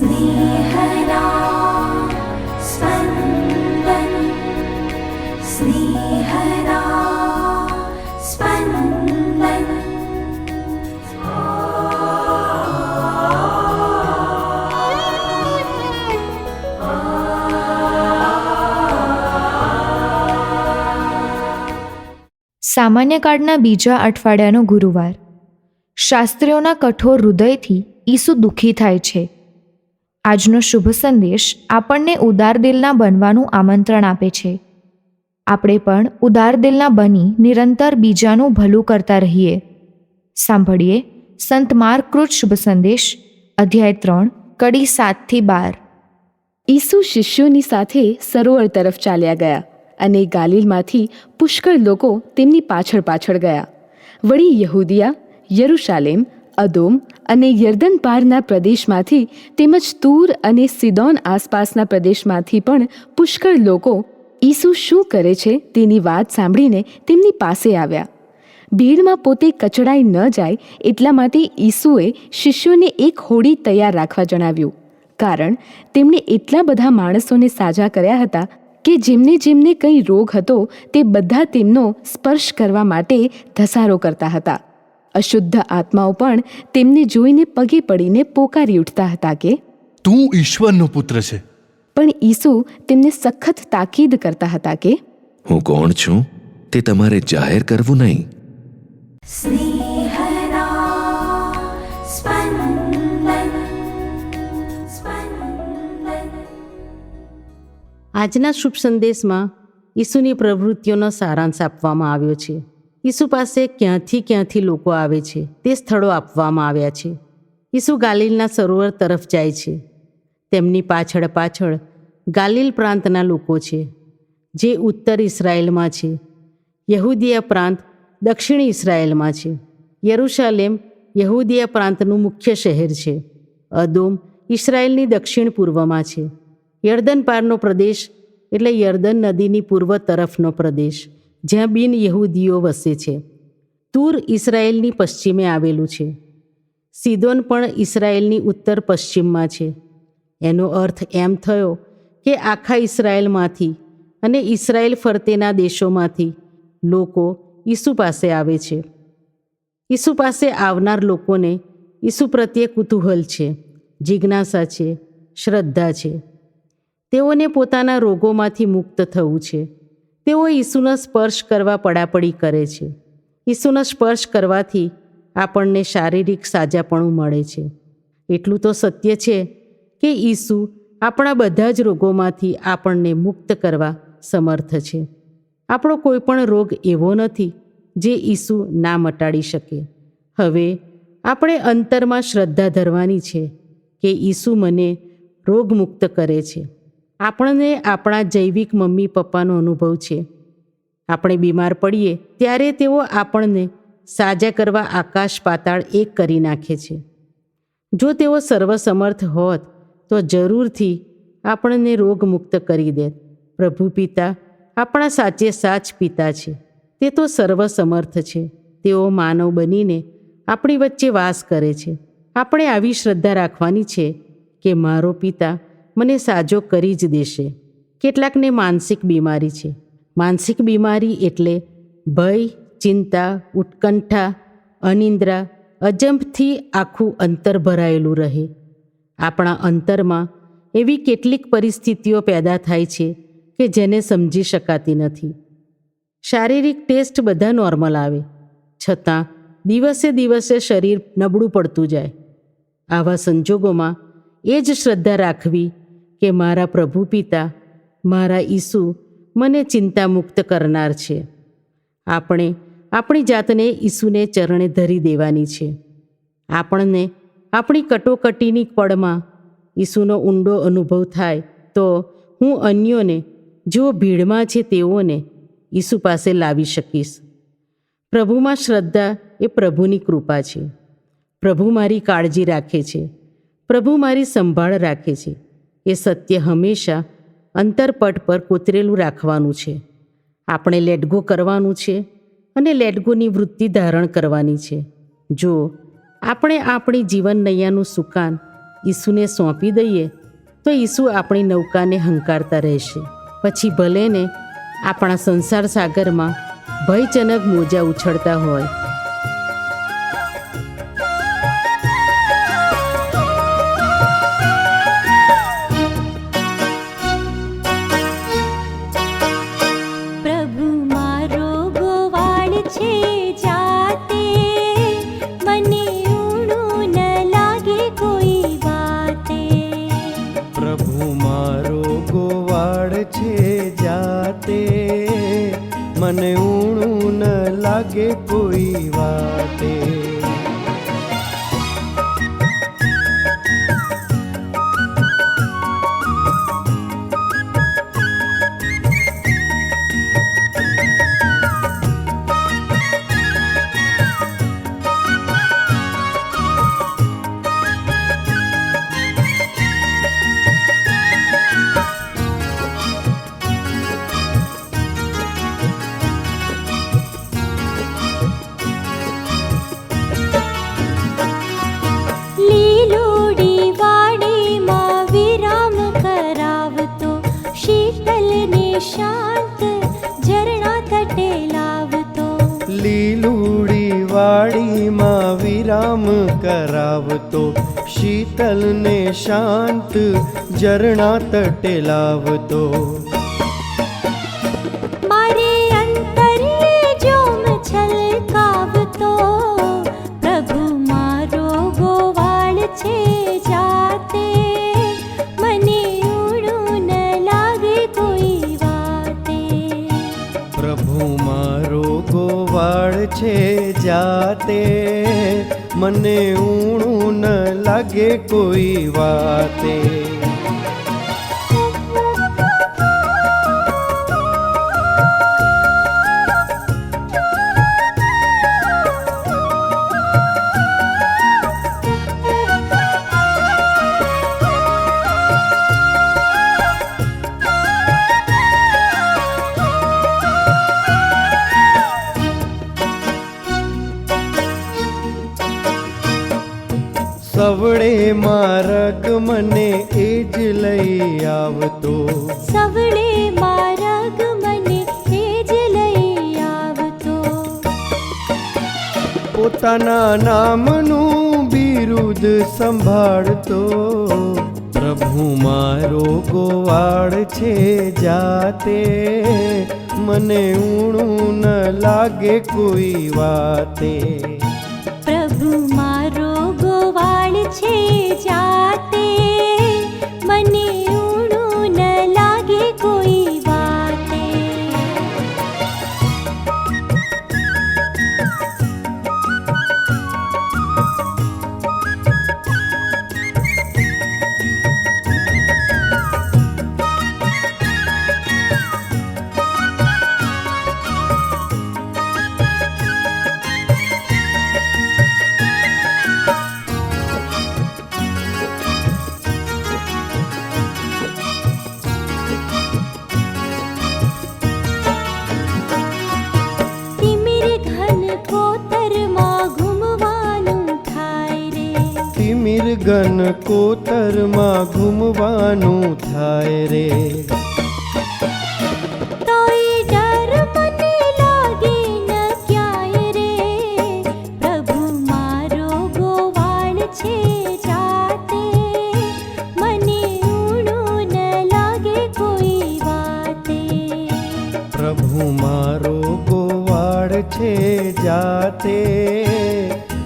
स्नेहदा स्पन्दन् स्नेहदा स्पन्दन् સામાન્ય કાળના બીજા અઠવાડિયાનો ગુરુવાર શાસ્ત્રીઓના કઠોર હૃદયથી ઈસુ દુઃખી થાય છે આજનો શુભ સંદેશ આપણને ઉદાર દિલના બનવાનું આમંત્રણ આપે છે. આપણે પણ ઉદાર દિલના બની નિરંતર બીજાનું ભલું કરતા રહીએ. સાંભળીએ સંત માર્કૃત શુભ સંદેશ, અધ્યાય ત્રણ, કડી સાતથી બાર. ઈસુ શિષ્યોની સાથે સરોવર તરફ ચાલ્યા ગયા અને ગાલિલમાંથી પુષ્કળ લોકો તેમની પાછળ પાછળ ગયા. વળી યહૂદિયા, યરુશાલેમ અદોમ અને યર્દન પારના પ્રદેશમાંથી તેમજ તૂર અને સિદોન આસપાસના પ્રદેશમાંથી પણ પુષ્કળ લોકો ઈસુ શું કરે છે તેની વાત સાંભળીને તેમની પાસે આવ્યા. ભીડમાં પોતે કચડાઈ ન જાય એટલા માટે ઈસુએ શિષ્યોને એક હોડી તૈયાર રાખવા જણાવ્યું. કારણ તેમણે એટલા બધા માણસોને સાજા કર્યા હતા કે જેમને જેમને કંઈ રોગ હતો તે બધા તેમનો સ્પર્શ કરવા માટે ધસારો કરતા હતા. અશુદ્ધ આત્માઓ પણ તેમને જોઈને પગે પડીને પોકારી ઉઠતા હતા કે તું ઈશ્વરનો પુત્ર છે. પણ ઈસુ તેમને સખત તાકીદ કરતા હતા કે હું કોણ છું? તે તમારે જાહેર કરવું નહીં. આજના શુભ સંદેશમાં ઈસુની પ્રવૃત્તિઓનો સારાંશ આપવામાં આવ્યો છે. ઈસુ પાસે ક્યાંથી ક્યાંથી લોકો આવે છે તે સ્થળો આપવામાં આવ્યા છે. ઈસુ ગાલિલના સરોવર તરફ જાય છે. તેમની પાછળ પાછળ ગાલિલ પ્રાંતના લોકો છે, જે ઉત્તર ઇસરાયેલમાં છે. યહૂદીયા પ્રાંત દક્ષિણ ઇસરાયેલમાં છે. યરુશાલેમ યહૂદીયા પ્રાંતનું મુખ્ય શહેર છે. અદોમ ઇસરાયેલની દક્ષિણ પૂર્વમાં છે. યર્દન પારનો પ્રદેશ એટલે યર્દન નદીની પૂર્વ તરફનો પ્રદેશ. જ્યાં બિન યહૂદીઓ વસે છે. તૂર ઇસરાયેલની પશ્ચિમે આવેલું છે. સિદોન પણ ઇસરાયેલની ઉત્તર પશ્ચિમમાં છે. એનો અર્થ એમ થયો કે આખા ઇસરાયેલમાંથી અને ઇસરાયેલ ફરતેના દેશોમાંથી લોકો ઈસુ પાસે આવે છે. ઈસુ પાસે આવનાર લોકોને ઈસુ પ્રત્યે કુતૂહલ છે, જિજ્ઞાસા છે, શ્રદ્ધા છે. તેઓને પોતાના રોગોમાંથી મુક્ત થવું છે. તેઓ ઈસુનો સ્પર્શ કરવા પડાપડી કરે છે. ઈસુનો સ્પર્શ કરવાથી આપણને શારીરિક સાજાપણું મળે છે. એટલું તો સત્ય છે કે ઈસુ આપણા બધા જ રોગોમાંથી આપણને મુક્ત કરવા સમર્થ છે. આપણો કોઈ પણ રોગ એવો નથી જે ઈસુ ના મટાડી શકે. હવે આપણે અંતરમાં શ્રદ્ધા ધરવાની છે કે ઈસુ મને રોગમુક્ત કરે છે. આપણને આપણા જૈવિક મમ્મી પપ્પાનો અનુભવ છે. આપણે બીમાર પડીએ ત્યારે તેઓ આપણને સાજા કરવા આકાશ પાતાળ એક કરી નાખે છે. જો તેઓ સર્વસમર્થ હોત, તો જરૂરથી આપણને રોગમુક્ત કરી દેત. પ્રભુ પિતા આપણા સાચે સાચ પિતા છે. તે તો સર્વસમર્થ છે. તેઓ માનવ બનીને આપણી વચ્ચે વાસ કરે છે. આપણે આવી શ્રદ્ધા રાખવાની છે કે મારો પિતા મને સાજો કરી જ દેશે. કેટલાકને માનસિક બીમારી છે. માનસિક બીમારી એટલે ભય, ચિંતા, ઉત્કંઠા, અનિંદ્રા અજંપથી આખું અંતર ભરાયેલું રહે. આપણા અંતરમાં એવી કેટલીક પરિસ્થિતિઓ પેદા થાય છે કે જેને સમજી શકાતી નથી. શારીરિક ટેસ્ટ બધા નોર્મલ આવે. છતાં દિવસે દિવસે શરીર નબળું પડતું જાય. આવા સંજોગોમાં એ જ શ્રદ્ધા રાખવી કે મારા પ્રભુ પિતા, મારા ઈસુ મને ચિંતામુક્ત કરનાર છે. આપણે આપણી જાતને ઈસુને ચરણે ધરી દેવાની છે. આપણને આપણી કટોકટીની પળમાં ઈસુનો ઊંડો અનુભવ થાય તો હું અન્યોને જેઓ ભીડમાં છે તેઓને ઈસુ પાસે લાવી શકીશ. પ્રભુમાં શ્રદ્ધા એ પ્રભુની કૃપા છે. પ્રભુ મારી કાળજી રાખે છે. પ્રભુ મારી સંભાળ રાખે છે. એ સત્ય હંમેશા અંતરપટ પર કોતરેલું રાખવાનું છે. આપણે લેટગો કરવાનું છે અને લેટગોની વૃત્તિ ધારણ કરવાની છે. જો આપણે આપણી જીવન નૈયાનું સુકાન ઈસુને સોંપી દઈએ, તો ઈસુ આપણી નૌકાને હંકારતા રહેશે. પછી ભલે ને આપણા સંસાર સાગરમાં ભયજનક મોજા ઉછળતા હોય વિરામ કરાવતો શીતલને શાંત ઝરણા તટે લાવતો મારે અંતરે જોમ છલકાવતો પ્રભુ મારો ગોવાળ છે જાતે. મને ઊણું ન લાગે કોઈ વાતે. સવડે મારક મને એ જ લઈ આવતો. સવડે મારક મને એ જ લઈ આવતો. પોતાના નામનું બિરુદ સંભાળતો. પ્રભુ મારો ગોવાળ છે જાતે. મને ઊણું ન લાગે કોઈ વાતે. પ્રભુ छे जाते मने ગન કોતરમાં ઘૂમવાનું થાય રે. મને પ્રભુ મારો ગોવાળ છે જાતે.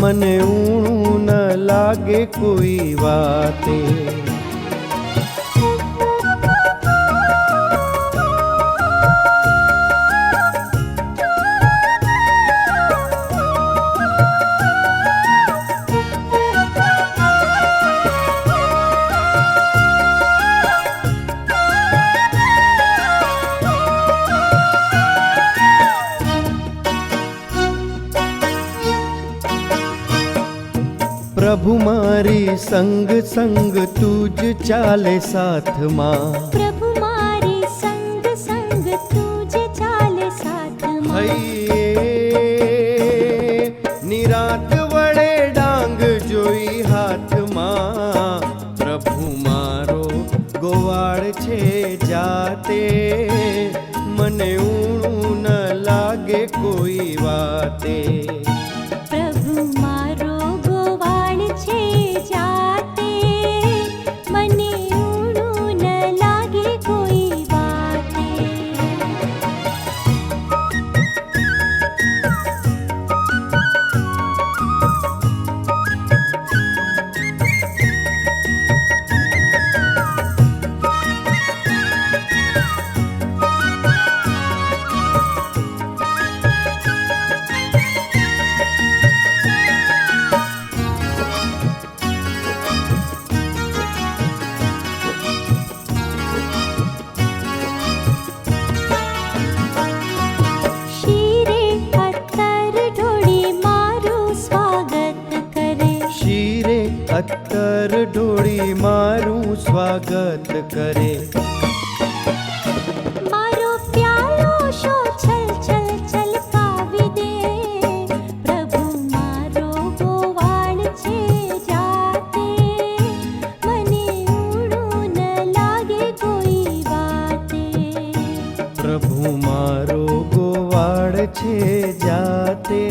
મને ઊણું લાગે કોઈ વાતે. પ્રભુ મારી સંગ સંગ તું જ ચાલે સાથમાં. પ્રભુ મારી સંગ સંગ તું જ ચાલે સાથમાં. નિરાત વડે ડાંગ જોઈ હાથમાં. પ્રભુ મારો ગોવાળ છે જાતે. મને ઊણું ન લાગે કોઈ વાતે. અત્તર ઢોળી મારું સ્વાગત કરે. મારો પ્યાલો શો છલ છલ છલકાવી દે? પ્રભુ મારો ગોવાળ છે જાતે. મને ઊણું ન લાગે કોઈ વાતે. પ્રભુ મારો ગોવાળ છે જાતે.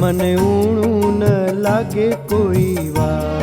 મને ઊણું ન લાગે કોઈ વાતે.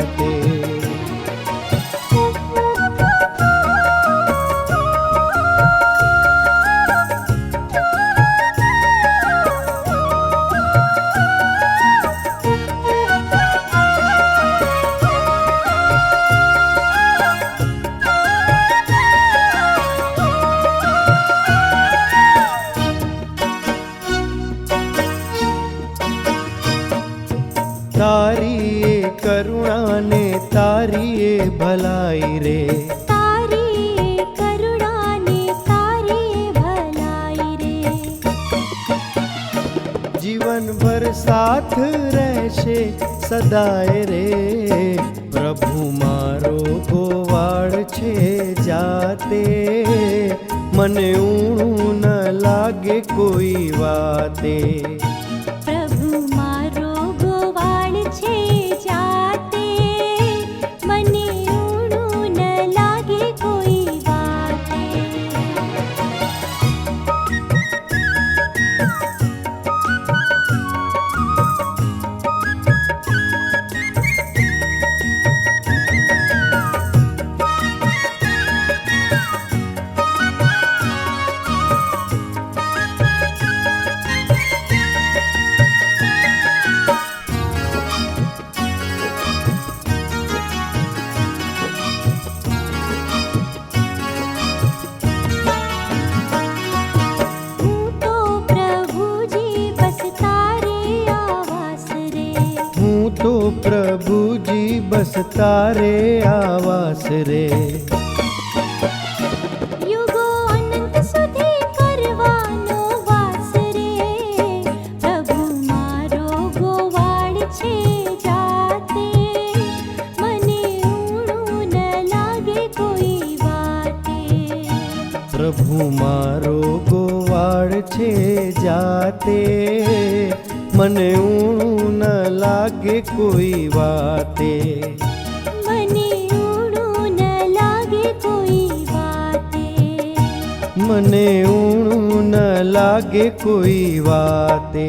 સદાય રે. પ્રભુ મારો ગોવાળ છે જાતે. મને ઊણું ન લાગે કોઈ વાતે. પ્રભુજી બસ તારે આવાસ રે. યુગો અનંત સુધી કરવાનો વાસ રે. પ્રભુ મારો ગોવાળ છે જાતે. મને ઊણું ન લાગે કોઈ વાતે. પ્રભુ મારો ગોવાળ છે જાતે. મને ઊણું ન લાગે કોઈ વાતે. મને ઊણું ન લાગે કોઈ વાતે. મને ઊણું ન લાગે કોઈ વાતે.